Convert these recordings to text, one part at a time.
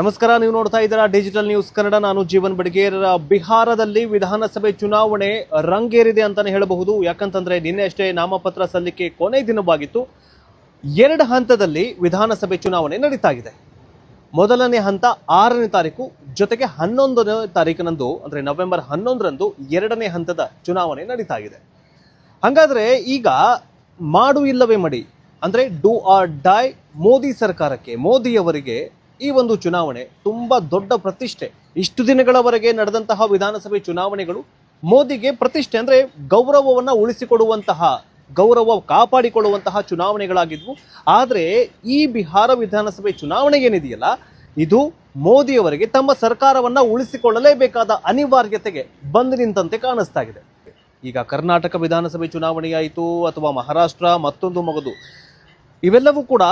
ನಮಸ್ಕಾರ, ನೀವು ನೋಡ್ತಾ ಇದ್ದೀರಾ ಡಿಜಿಟಲ್ ನ್ಯೂಸ್ ಕನ್ನಡ ನಾನು ಜೀವನ್ ಬಡಗೇರ ಬಿಹಾರದಲ್ಲಿ ವಿಧಾನಸಭೆ ಚುನಾವಣೆ ರಂಗೇರಿದೆ ಅಂತಾನೆ ಹೇಳಬಹುದು. ಯಾಕಂತಂದ್ರೆ ನಿನ್ನೆ ಅಷ್ಟೇ ನಾಮಪತ್ರ ಸಲ್ಲಿಕೆ ಕೊನೆ ದಿನವಾಗಿತ್ತು. ಎರಡು ಹಂತದಲ್ಲಿ ವಿಧಾನಸಭೆ ಚುನಾವಣೆ ನಡೀತಾ ಇದೆ ಮೊದಲನೇ ಹಂತ ಆರನೇ ತಾರೀಕು, ಜೊತೆಗೆ ಹನ್ನೊಂದನೇ ತಾರೀಕಿನಂದು, ಅಂದ್ರೆ ನವೆಂಬರ್ ಹನ್ನೊಂದರಂದು ಎರಡನೇ ಹಂತದ ಚುನಾವಣೆ ನಡೀತಾ ಇದೆ ಹಾಗಾದರೆ ಈಗ ಮಾಡು ಇಲ್ಲವೇ ಮಡಿ, ಅಂದ್ರೆ ಡೂ ಆರ್ ಡೈ ಮೋದಿ ಸರ್ಕಾರಕ್ಕೆ, ಮೋದಿಯವರಿಗೆ ಈ ಒಂದು ಚುನಾವಣೆ ತುಂಬ ದೊಡ್ಡ ಪ್ರತಿಷ್ಠೆ. ಇಷ್ಟು ದಿನಗಳವರೆಗೆ ನಡೆದಂತಹ ವಿಧಾನಸಭೆ ಚುನಾವಣೆಗಳು ಮೋದಿಗೆ ಪ್ರತಿಷ್ಠೆ ಅಂದರೆ ಗೌರವವನ್ನು ಉಳಿಸಿಕೊಡುವಂತಹ, ಗೌರವ ಕಾಪಾಡಿಕೊಳ್ಳುವಂತಹ ಚುನಾವಣೆಗಳಾಗಿದ್ವು. ಆದರೆ ಈ ಬಿಹಾರ ವಿಧಾನಸಭೆ ಚುನಾವಣೆ ಏನಿದೆಯಲ್ಲ, ಇದು ಮೋದಿಯವರಿಗೆ ತಮ್ಮ ಸರ್ಕಾರವನ್ನು ಉಳಿಸಿಕೊಳ್ಳಲೇಬೇಕಾದ ಅನಿವಾರ್ಯತೆಗೆ ಬಂದು ನಿಂತಂತೆ ಕಾಣಿಸ್ತಾ ಇದೆ. ಈಗ ಕರ್ನಾಟಕ ವಿಧಾನಸಭೆ ಚುನಾವಣೆಯಾಯಿತು, ಅಥವಾ ಮಹಾರಾಷ್ಟ್ರ ಮತ್ತೊಂದು ಮಗದು. ಇವೆಲ್ಲವೂ ಕೂಡ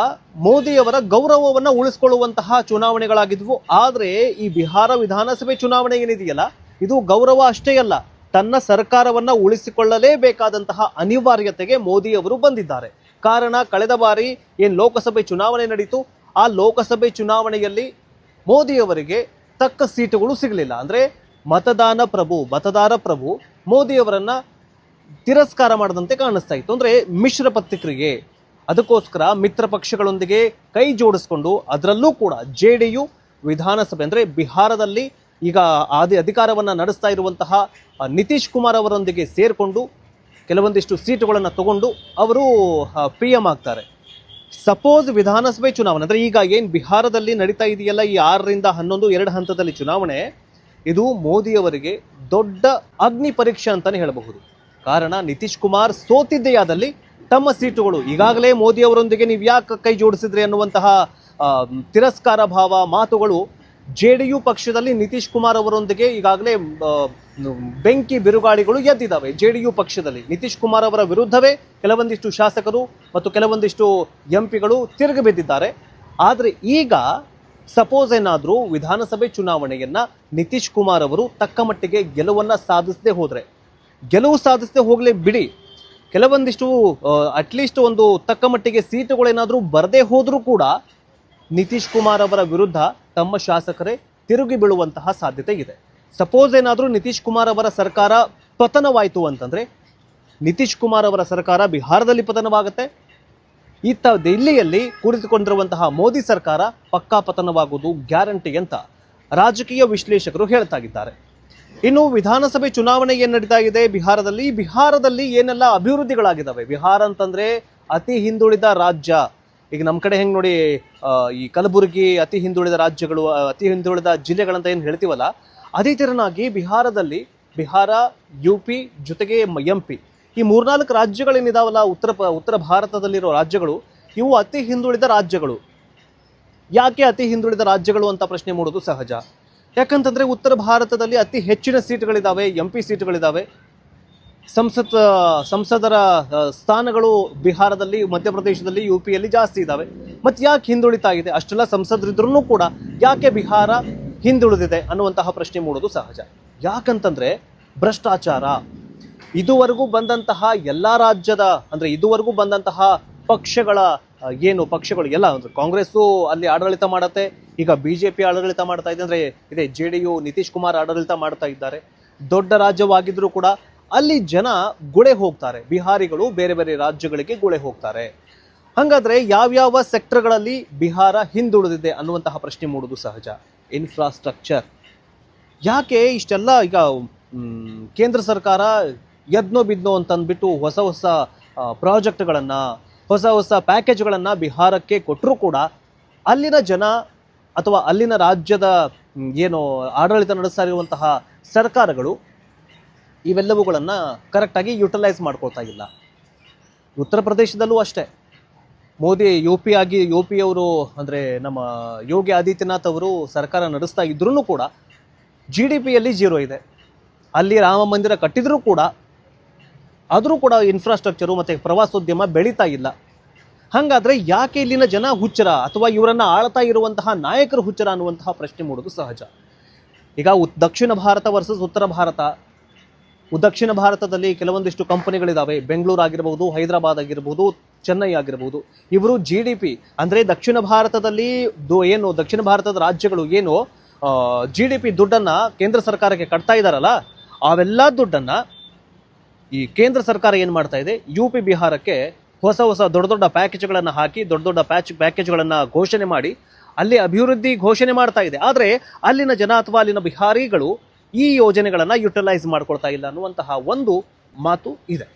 ಮೋದಿಯವರ ಗೌರವವನ್ನು ಉಳಿಸಿಕೊಳ್ಳುವಂತಹ ಚುನಾವಣೆಗಳಾಗಿದ್ವು. ಆದರೆ ಈ ಬಿಹಾರ ವಿಧಾನಸಭೆ ಚುನಾವಣೆ ಏನಿದೆಯಲ್ಲ, ಇದು ಗೌರವ ಅಷ್ಟೇ ಅಲ್ಲ, ತನ್ನ ಸರ್ಕಾರವನ್ನು ಉಳಿಸಿಕೊಳ್ಳಲೇಬೇಕಾದಂತಹ ಅನಿವಾರ್ಯತೆಗೆ ಮೋದಿಯವರು ಬಂದಿದ್ದಾರೆ. ಕಾರಣ, ಕಳೆದ ಬಾರಿ ಏನು ಲೋಕಸಭೆ ಚುನಾವಣೆ ನಡೀತು, ಆ ಲೋಕಸಭೆ ಚುನಾವಣೆಯಲ್ಲಿ ಮೋದಿಯವರಿಗೆ ತಕ್ಕ ಸೀಟುಗಳು ಸಿಗಲಿಲ್ಲ. ಅಂದರೆ ಮತದಾನ ಪ್ರಭು, ಮತದಾರ ಪ್ರಭು ಮೋದಿಯವರನ್ನು ತಿರಸ್ಕಾರ ಮಾಡದಂತೆ ಕಾಣಿಸ್ತಾ ಇತ್ತು. ಅಂದರೆ ಮಿಶ್ರ ಪ್ರತಿಕ್ರಿಯೆ ಅದಕ್ಕೋಸ್ಕರ ಮಿತ್ರ ಪಕ್ಷಗಳೊಂದಿಗೆ ಕೈ ಜೋಡಿಸ್ಕೊಂಡು ಅದರಲ್ಲೂ ಕೂಡ ಜೆ ಡಿ ಯು ವಿಧಾನಸಭೆ ಅಂದರೆ ಬಿಹಾರದಲ್ಲಿ ಈಗ ಆದಿ ಅಧಿಕಾರವನ್ನು ನಡೆಸ್ತಾ ಇರುವಂತಹ ನಿತೀಶ್ ಕುಮಾರ್ ಅವರೊಂದಿಗೆ ಸೇರಿಕೊಂಡು ಕೆಲವೊಂದಿಷ್ಟು ಸೀಟುಗಳನ್ನು ತಗೊಂಡು ಅವರು ಪಿ ಎಂ ಆಗ್ತಾರೆ. ಸಪೋಸ್ ವಿಧಾನಸಭೆ ಚುನಾವಣೆ, ಅಂದರೆ ಈಗ ಏನು ಬಿಹಾರದಲ್ಲಿ ನಡೀತಾ ಇದೆಯಲ್ಲ ಈ ಆರರಿಂದ ಹನ್ನೊಂದು, ಎರಡು ಹಂತದಲ್ಲಿ ಚುನಾವಣೆ, ಇದು ಮೋದಿಯವರಿಗೆ ದೊಡ್ಡ ಅಗ್ನಿ ಪರೀಕ್ಷೆ ಅಂತಲೇ ಹೇಳಬಹುದು. ಕಾರಣ ನಿತೀಶ್ ಕುಮಾರ್ ಸೋತಿದ್ದೆಯಾದಲ್ಲಿ ತಮ್ಮ ಸೀಟುಗಳು. ಈಗಾಗಲೇ ಮೋದಿ ಅವರೊಂದಿಗೆ ನೀವು ಯಾಕೆ ಕೈ ಜೋಡಿಸಿದ್ರಿ ಅನ್ನುವಂತಹ ತಿರಸ್ಕಾರ ಭಾವ ಮಾತುಗಳು ಜೆ ಡಿ ಯು ಪಕ್ಷದಲ್ಲಿ ನಿತೀಶ್ ಕುಮಾರ್ ಅವರೊಂದಿಗೆ ಈಗಾಗಲೇ ಬೆಂಕಿ ಬಿರುಗಾಳಿಗಳು ಎದ್ದಿದ್ದಾವೆ. ಜೆ ಡಿ ಯು ಪಕ್ಷದಲ್ಲಿ ನಿತೀಶ್ ಕುಮಾರ್ ಅವರ ವಿರುದ್ಧವೇ ಕೆಲವೊಂದಿಷ್ಟು ಶಾಸಕರು ಮತ್ತು ಕೆಲವೊಂದಿಷ್ಟು ಎಂ ಪಿಗಳು ತಿರುಗಿ ಬಿದ್ದಿದ್ದಾರೆ. ಆದರೆ ಈಗ ಸಪೋಸ್ ಏನಾದರೂ ವಿಧಾನಸಭೆ ಚುನಾವಣೆಯನ್ನು ನಿತೀಶ್ ಕುಮಾರ್ ಅವರು ತಕ್ಕ ಮಟ್ಟಿಗೆ ಗೆಲುವನ್ನು ಸಾಧಿಸದೆ ಹೋದರೆ, ಗೆಲುವು ಸಾಧಿಸದೆ ಹೋಗಲೇ ಬಿಡಿ. ಕೆಲವೊಂದಿಷ್ಟು ಅಟ್ಲೀಸ್ಟ್ ಒಂದು ತಕ್ಕ ಮಟ್ಟಿಗೆ ಸೀಟುಗಳೇನಾದರೂ ಬರದೇ ಹೋದರೂ ಕೂಡ ನಿತೀಶ್ ಕುಮಾರ್ ಅವರ ವಿರುದ್ಧ ತಮ್ಮ ಶಾಸಕರೇ ತಿರುಗಿ ಬೀಳುವಂತಹ ಸಾಧ್ಯತೆ ಇದೆ. ಸಪೋಸ್ ಏನಾದರೂ ನಿತೀಶ್ ಕುಮಾರ್ ಅವರ ಸರ್ಕಾರ ಪತನವಾಯಿತು ಅಂತಂದರೆ, ನಿತೀಶ್ ಕುಮಾರ್ ಅವರ ಸರ್ಕಾರ ಬಿಹಾರದಲ್ಲಿ ಪತನವಾಗುತ್ತೆ. ಇತ್ತ ದಿಲ್ಲಿಯಲ್ಲಿ ಕುಳಿತುಕೊಂಡಿರುವಂತಹ ಮೋದಿ ಸರ್ಕಾರ ಪಕ್ಕಾ ಪತನವಾಗುವುದು ಗ್ಯಾರಂಟಿ ಅಂತ ರಾಜಕೀಯ ವಿಶ್ಲೇಷಕರು ಹೇಳ್ತಾಗಿದ್ದಾರೆ ಇನ್ನು ವಿಧಾನಸಭೆ ಚುನಾವಣೆ ಏನ್ ನಡೀತಾ ಇದೆ? ಬಿಹಾರದಲ್ಲಿ ಬಿಹಾರದಲ್ಲಿ ಏನೆಲ್ಲ ಅಭಿವೃದ್ಧಿಗಳಾಗಿದ್ದಾವೆ ಬಿಹಾರ ಅಂತಂದ್ರೆ ಅತಿ ಹಿಂದುಳಿದ ರಾಜ್ಯ. ಈಗ ನಮ್ಮ ಕಡೆ ಹೆಂಗ್ ನೋಡಿ ಈ ಕಲಬುರಗಿ ಅತಿ ಹಿಂದುಳಿದ ರಾಜ್ಯಗಳು ಅತಿ ಹಿಂದುಳಿದ ಜಿಲ್ಲೆಗಳಂತ ಏನು ಹೇಳ್ತೀವಲ್ಲ, ಅದೇ ತೆರನಾಗಿ ಬಿಹಾರದಲ್ಲಿ ಬಿಹಾರ, ಯು ಪಿ ಜೊತೆಗೆ ಎಂ ಪಿ. ಈ ಮೂರ್ನಾಲ್ಕು ರಾಜ್ಯಗಳೇನಿದಾವಲ್ಲ, ಉತ್ತರ ಉತ್ತರ ಭಾರತದಲ್ಲಿರೋ ರಾಜ್ಯಗಳು, ಇವು ಅತಿ ಹಿಂದುಳಿದ ರಾಜ್ಯಗಳು. ಯಾಕೆ ಅತಿ ಹಿಂದುಳಿದ ರಾಜ್ಯಗಳು ಅಂತ ಪ್ರಶ್ನೆ ಮೂಡೋದು ಸಹಜ? ಯಾಕಂತಂದ್ರೆ ಉತ್ತರ ಭಾರತದಲ್ಲಿ ಅತಿ ಹೆಚ್ಚಿನ ಸೀಟುಗಳಿದ್ದಾವೆ ಎಂ ಪಿ ಸೀಟ್ಗಳಿದ್ದಾವೆ ಸಂಸತ್ ಸಂಸದರ ಸ್ಥಾನಗಳು ಬಿಹಾರದಲ್ಲಿ, ಮಧ್ಯಪ್ರದೇಶದಲ್ಲಿ ಯು ಪಿಯಲ್ಲಿ ಜಾಸ್ತಿ ಇದ್ದಾವೆ ಮತ್ತು ಯಾಕೆ ಹಿಂದುಳಿತಾ ಇದೆ? ಅಷ್ಟೆಲ್ಲ ಸಂಸದರಿದ್ರೂ ಕೂಡ ಯಾಕೆ ಬಿಹಾರ ಹಿಂದುಳಿದಿದೆ ಅನ್ನುವಂತಹ ಪ್ರಶ್ನೆ ಮೂಡೋದು ಸಹಜ. ಯಾಕಂತಂದರೆ ಭ್ರಷ್ಟಾಚಾರ. ಇದುವರೆಗೂ ಬಂದಂತಹ ಎಲ್ಲ ರಾಜ್ಯದ, ಅಂದರೆ ಇದುವರೆಗೂ ಬಂದಂತಹ ಪಕ್ಷಗಳ ಏನು ಪಕ್ಷಗಳು, ಎಲ್ಲ ಅಂದ್ರೆ ಕಾಂಗ್ರೆಸ್ಸು ಅಲ್ಲಿ ಆಡಳಿತ ಮಾಡುತ್ತೆ. ಈಗ ಬಿಜೆಪಿ ಆಡಳಿತ ಮಾಡ್ತಾ ಇದೆ ಅಂದ್ರೆ, ಇದೆ J D U Nitish Kumar ಆಡಳಿತ ಮಾಡ್ತಾ ಇದ್ದಾರೆ. ದೊಡ್ಡ ರಾಜ್ಯವಾಗಿದ್ದರೂ ಕೂಡ ಅಲ್ಲಿ ಜನ ಗುಳೆ ಹೋಗ್ತಾರೆ. ಬಿಹಾರಿಗಳು ಬೇರೆ ಬೇರೆ ರಾಜ್ಯಗಳಿಗೆ ಗುಳೆ ಹೋಗ್ತಾರೆ. ಹಾಗಾದ್ರೆ ಯಾವ್ಯಾವ ಸೆಕ್ಟರ್ಗಳಲ್ಲಿ ಬಿಹಾರ ಹಿಂದುಳಿದಿದೆ ಅನ್ನುವಂತಹ ಪ್ರಶ್ನೆ ಮೂಡುವುದು ಸಹಜ. ಇನ್ಫ್ರಾಸ್ಟ್ರಕ್ಚರ್. ಯಾಕೆ ಇಷ್ಟೆಲ್ಲ ಈಗ ಕೇಂದ್ರ ಸರ್ಕಾರ ಯದ್ನೋ ಬಿದ್ನೋ ಅಂತ ಅಂದ್ಬಿಟ್ಟು ಹೊಸ ಹೊಸ ಪ್ರಾಜೆಕ್ಟ್ಗಳನ್ನು ಹೊಸ ಹೊಸ ಪ್ಯಾಕೇಜ್ಗಳನ್ನು ಬಿಹಾರಕ್ಕೆ ಕೊಟ್ಟರೂ ಕೂಡ ಅಲ್ಲಿನ ಜನ ಅಥವಾ ಅಲ್ಲಿನ ರಾಜ್ಯದ ಏನು ಆಡಳಿತ ನಡೆಸ್ತಾ ಇರುವಂತಹ ಸರ್ಕಾರಗಳು ಇವೆಲ್ಲವುಗಳನ್ನು ಕರೆಕ್ಟಾಗಿ ಯುಟಿಲೈಸ್ ಮಾಡ್ಕೊಳ್ತಾ ಇಲ್ಲ. ಉತ್ತರ ಪ್ರದೇಶದಲ್ಲೂ ಅಷ್ಟೇ. ಮೋದಿ ಯು ಪಿ ಆಗಿ ಯು ಪಿ ಅವರು ಅಂದರೆ ನಮ್ಮ ಯೋಗಿ ಆದಿತ್ಯನಾಥ್ ಅವರು ಸರ್ಕಾರ ನಡೆಸ್ತಾ ಇದ್ರೂ ಕೂಡ ಜಿ ಡಿ ಪಿಯಲ್ಲಿ ಜೀರೋ ಇದೆ. ಅಲ್ಲಿ ರಾಮ ಮಂದಿರ ಕಟ್ಟಿದರೂ ಕೂಡ ಆದರೂ ಕೂಡ ಇನ್ಫ್ರಾಸ್ಟ್ರಕ್ಚರು ಮತ್ತು ಪ್ರವಾಸೋದ್ಯಮ ಬೆಳೀತಾ ಇಲ್ಲ. ಹಾಗಾದ್ರೆ ಯಾಕೆ ಇಲ್ಲಿನ ಜನ ಹುಚ್ಚರ ಅಥವಾ ಇವರನ್ನು ಆಳ್ತಾ ಇರುವಂತಹ ನಾಯಕರು ಹುಚ್ಚರ ಅನ್ನುವಂತಹ ಪ್ರಶ್ನೆ ಮೂಡೋದು ಸಹಜ. ಈಗ ದಕ್ಷಿಣ ಭಾರತ ವರ್ಸಸ್ ಉತ್ತರ ಭಾರತ. ದಕ್ಷಿಣ ಭಾರತದಲ್ಲಿ ಕೆಲವೊಂದಿಷ್ಟು ಕಂಪನಿಗಳಿದ್ದಾವೆ ಬೆಂಗಳೂರು ಆಗಿರ್ಬೋದು, ಹೈದರಾಬಾದ್ ಆಗಿರ್ಬೋದು, ಚೆನ್ನೈ ಆಗಿರ್ಬೋದು. ಇವರು ಜಿ ಡಿ ಪಿ ಅಂದರೆ ದಕ್ಷಿಣ ಭಾರತದಲ್ಲಿ ಏನು, ದಕ್ಷಿಣ ಭಾರತದ ರಾಜ್ಯಗಳು ಏನು ಜಿ ಡಿ ಪಿ ದುಡ್ಡನ್ನು ಕೇಂದ್ರ ಸರ್ಕಾರಕ್ಕೆ ಕಟ್ತಾ ಇದ್ದಾರಲ್ಲ ಅವೆಲ್ಲ ದುಡ್ಡನ್ನು ಈ ಕೇಂದ್ರ ಸರ್ಕಾರ ಏನು ಮಾಡ್ತಾ ಇದೆ? ಯು ಪಿ ಬಿಹಾರಕ್ಕೆ ಹೊಸ ಹೊಸ ದೊಡ್ಡ ದೊಡ್ಡ ಪ್ಯಾಕೇಜ್ಗಳನ್ನು ಹಾಕಿ, ದೊಡ್ಡ ದೊಡ್ಡ ಪ್ಯಾಚ್ ಪ್ಯಾಕೇಜ್ಗಳನ್ನು ಘೋಷಣೆ ಮಾಡಿ, ಅಲ್ಲಿ ಅಭಿವೃದ್ಧಿ ಘೋಷಣೆ ಮಾಡ್ತಾ ಇದೆ. ಆದರೆ ಅಲ್ಲಿನ ಜನ ಅಥವಾ ಅಲ್ಲಿನ ಬಿಹಾರಿಗಳು ಈ ಯೋಜನೆಗಳನ್ನು ಯುಟಿಲೈಸ್ ಮಾಡ್ಕೊಳ್ತಾ ಇಲ್ಲ ಅನ್ನುವಂತಹ ಒಂದು ಮಾತು ಇದೆ.